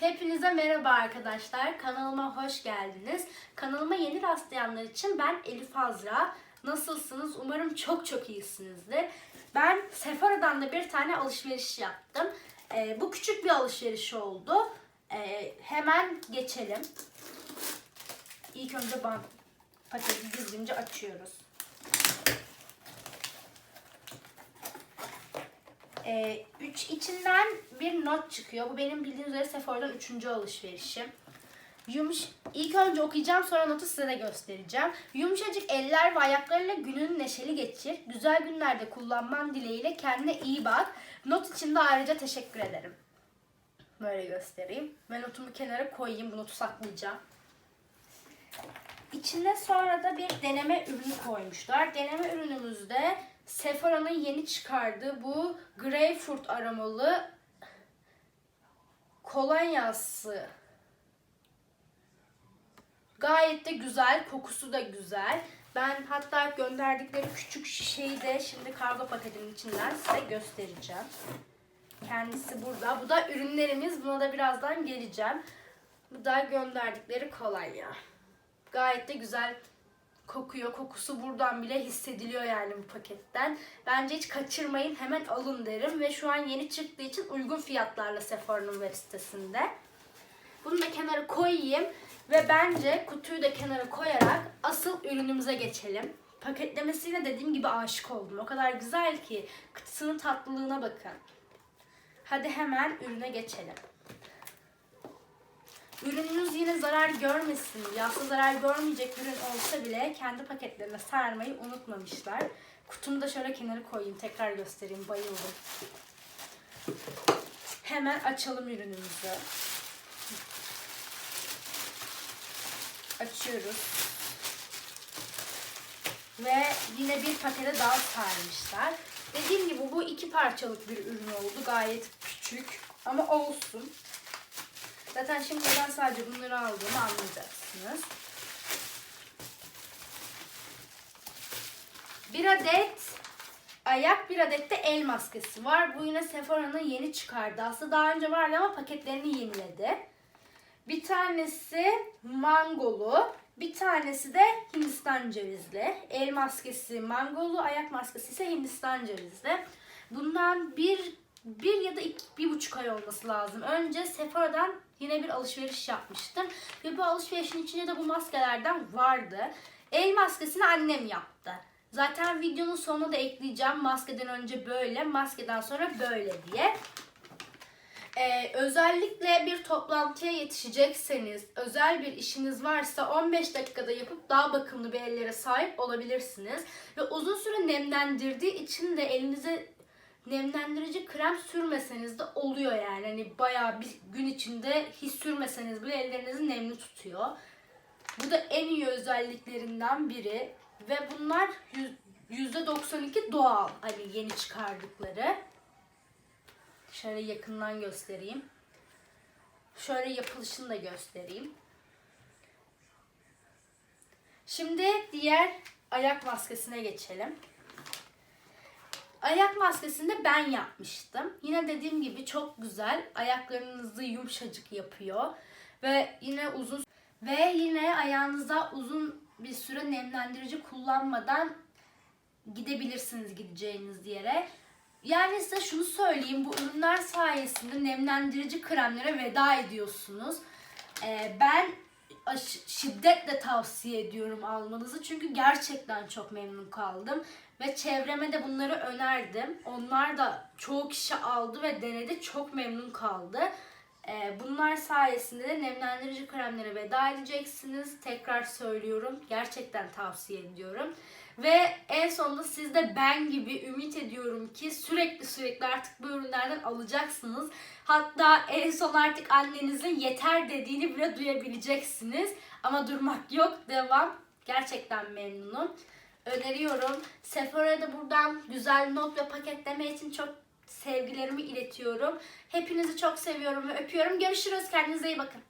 Hepinize merhaba arkadaşlar. Kanalıma hoş geldiniz. Kanalıma yeni rastlayanlar için ben Elif Azra. Nasılsınız? Umarım çok çok iyisinizdir. Ben Sephora'dan da bir tane alışveriş yaptım. Ee, bu küçük bir alışveriş oldu. Ee, hemen geçelim. İlk önce bant paketi düzgünce açıyoruz. Ee, üç içinden bir not çıkıyor. Bu benim bildiğiniz üzere Sephora'dan üçüncü alışverişim. Yumuş, ilk önce okuyacağım sonra notu size de göstereceğim. Yumuşacık eller ve ayaklarıyla günün neşeli geçir. Güzel günlerde kullanman dileğiyle kendine iyi bak. Not için de ayrıca teşekkür ederim. Böyle göstereyim. Ben notumu kenara koyayım. Bu notu saklayacağım. İçine sonra da bir deneme ürünü koymuşlar. Deneme ürünümüzde Sephora'nın yeni çıkardığı bu greyfurt aromalı kolonyası. Gayet de güzel, kokusu da güzel. Ben hatta gönderdikleri küçük şişeyi de şimdi kargo paketinin içinden size göstereceğim. Kendisi burada. Bu da ürünlerimiz. Buna da birazdan geleceğim. Bu da gönderdikleri kolonya. Gayet de güzel kokuyor. Kokusu buradan bile hissediliyor yani bu paketten. Bence hiç kaçırmayın. Hemen alın derim. Ve şu an yeni çıktığı için uygun fiyatlarla Sephora'nın web sitesinde. Bunu da kenara koyayım. Ve bence kutuyu da kenara koyarak asıl ürünümüze geçelim. Paketlemesiyle dediğim gibi aşık oldum. O kadar güzel ki. Kutusunun tatlılığına bakın. Hadi hemen ürüne geçelim. Ürününüz yine zarar görmesin aslında zarar görmeyecek ürün olsa bile kendi paketlerine sarmayı unutmamışlar. Kutumu da şöyle kenara koyayım tekrar göstereyim bayıldım. Hemen açalım ürünümüzü. Açıyoruz. Ve yine bir pakete daha sarmışlar. Dediğim gibi bu iki parçalık bir ürün oldu. Gayet küçük ama olsun. Zaten şimdi ben sadece bunları aldığımı anlayacaksınız. Bir adet ayak, bir adet de el maskesi var. Bu yine Sephora'nın yeni çıkardı. Aslında daha önce vardı ama paketlerini yeniledi. Bir tanesi mangolu, bir tanesi de Hindistan cevizli. El maskesi mangolu, ayak maskesi ise Hindistan cevizli. Bundan bir, bir ya da iki, bir buçuk ay olması lazım. Önce Sephora'dan yine bir alışveriş yapmıştım. Ve bu alışverişin içinde de bu maskelerden vardı. El maskesini annem yaptı. Zaten videonun sonuna da ekleyeceğim. Maskeden önce böyle, maskeden sonra böyle diye. Ee, özellikle bir toplantıya yetişecekseniz, özel bir işiniz varsa 15 dakikada yapıp daha bakımlı bir ellere sahip olabilirsiniz. Ve uzun süre nemlendirdiği için de elinize nemlendirici krem sürmeseniz de oluyor yani. Hani bayağı bir gün içinde hiç sürmeseniz bile ellerinizi nemli tutuyor. Bu da en iyi özelliklerinden biri. Ve bunlar %92 doğal hani yeni çıkardıkları. Şöyle yakından göstereyim. Şöyle yapılışını da göstereyim. Şimdi diğer ayak maskesine geçelim. Ayak maskesini de ben yapmıştım. Yine dediğim gibi çok güzel. Ayaklarınızı yumuşacık yapıyor. Ve yine uzun ve yine ayağınıza uzun bir süre nemlendirici kullanmadan gidebilirsiniz gideceğiniz yere. Yani size şunu söyleyeyim. Bu ürünler sayesinde nemlendirici kremlere veda ediyorsunuz. Ee, ben şiddetle tavsiye ediyorum almanızı. Çünkü gerçekten çok memnun kaldım. Ve çevreme de bunları önerdim. Onlar da çoğu kişi aldı ve denedi. Çok memnun kaldı. Ee, bunlar sayesinde de nemlendirici kremlere veda edeceksiniz. Tekrar söylüyorum. Gerçekten tavsiye ediyorum. Ve en sonunda siz de ben gibi ümit ediyorum ki sürekli sürekli artık bu ürünlerden alacaksınız. Hatta en son artık annenizin yeter dediğini bile duyabileceksiniz. Ama durmak yok. Devam. Gerçekten memnunum. Öneriyorum. Sephora'ya da buradan güzel not ve paketleme için çok sevgilerimi iletiyorum. Hepinizi çok seviyorum ve öpüyorum. Görüşürüz. Kendinize iyi bakın.